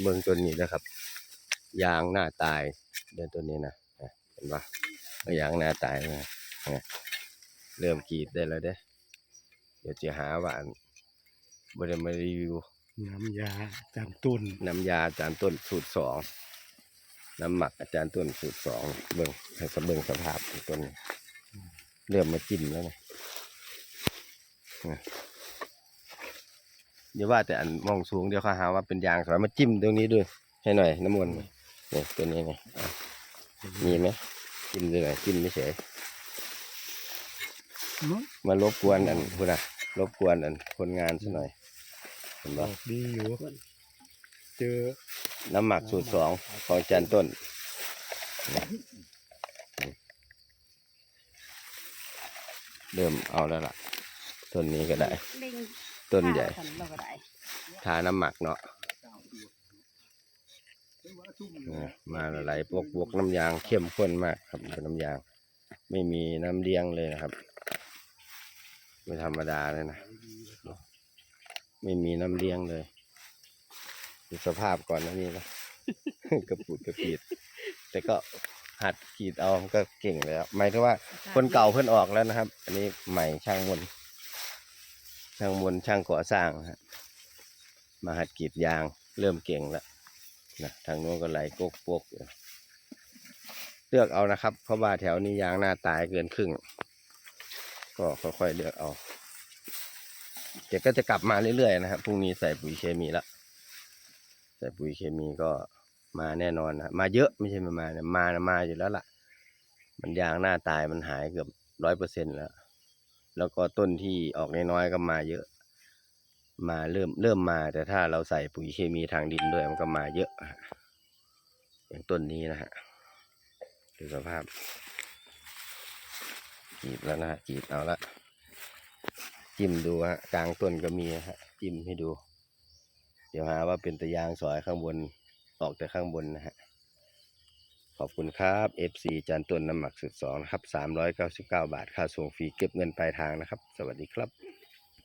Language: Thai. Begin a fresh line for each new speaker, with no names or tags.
เบิ่งตัวนี้นะครับ ยางหน้าตายเดินตัวนี้นะนะเห็นปะยางหน้าตายนะนะเริ่มกรีดได้แล้วเด้เดี๋ยวจะหาว่าอันบริมารีวิว
น้ำยาจานต้น
น้ำยาอาจารย์ต้นสูตรสองน้ำหมักอาจารย์ต้นสูตรสองเบิ่งให้สะเบิ่งสภาพของต้นเริ่มมาจิ้มแล้วนะนะ เดี๋ยวว่าแต่อันมองสูงเดี๋ยวเขาหาว่าเป็นยางสวยมาจิ้มตรงนี้ด้วยให้หน่อยน้ำมันต์นี่ตัวนี้ไงอะมีไหมจิ้มด้วยหน่อยจิ้มไม่เฉยมารบกวนอันพูดนะรบกวนอันคนงานซะหน่อยเห็น
อ
ปะ
อกดีอยู่เจอ
น้ำหมักสูตรสองของอาจารย์ต้นเริ่มเอาแล้วล่ะต้นนี้ก็ได้ ต้นใหญ่
ข้าวเราก็ได้
ทาน้ำหมักเนาะเนี่ยมาละลายปกบวกน้ำยางเข้มข้นมากครับเป็นน้ำยาง ไม่มีน้ำเลี้ยงเลยนะครับ ไม่ธรรมดาเลยนะไม่มีน้ำเลี้ยงเลยดูสภาพก่อนนะนี่นะกระปุดกระปิดแต่ก็หัดขีดเอาก็เก่งแล้วหมายถึงว่าคนเก่าเพิ่นออกแล้วนะครับ อันนี้ใหม่ช่างมนต์ ช่างมนต์ช่างก่อสร้างนะฮะมาหัดกรีดยางเริ่มเก่งแล้วนะทางโน้นก็ไหลโกกโปกเลือกเอานะครับ เพราะว่าแถวนี้ยางหน้าตายเกินครึ่ง ก็ค่อยๆเลือกเอาเดี๋ยวก็จะกลับมาเรื่อยๆนะครับพรุ่งนี้ใส่ปุ๋ยเคมีแล้วใส่ปุ๋ยเคมีก็มาแน่นอนนะมาเยอะไม่ใช่ไม่มานะมานะมาอยู่แล้วล่ะ มันยางหน้าตายมันหายเกือบร้อยเปอร์เซ็นแล้ว แล้วก็ต้นที่ออกน้อยๆก็มาเยอะ มาเริ่มเริ่มมา แต่ถ้าเราใส่ปุ๋ยเคมีทางดินด้วยมันก็มาเยอะ อย่างต้นนี้นะฮะดูสภาพกรีดแล้วนะฮะกรีดเอาละจิ้มดูฮะกลางต้นก็มีฮะจิ้มให้ดู เดี๋ยวหาว่าเป็นตะยางสอยข้างบนออกแต่ข้างบนนะฮะ ขอบคุณครับ FC จานต้นน้ำหมักสุดสองนะครับ399 บาท ค่าส่งฟรีเก็บเงินปลายทางนะครับ สวัสดีครับ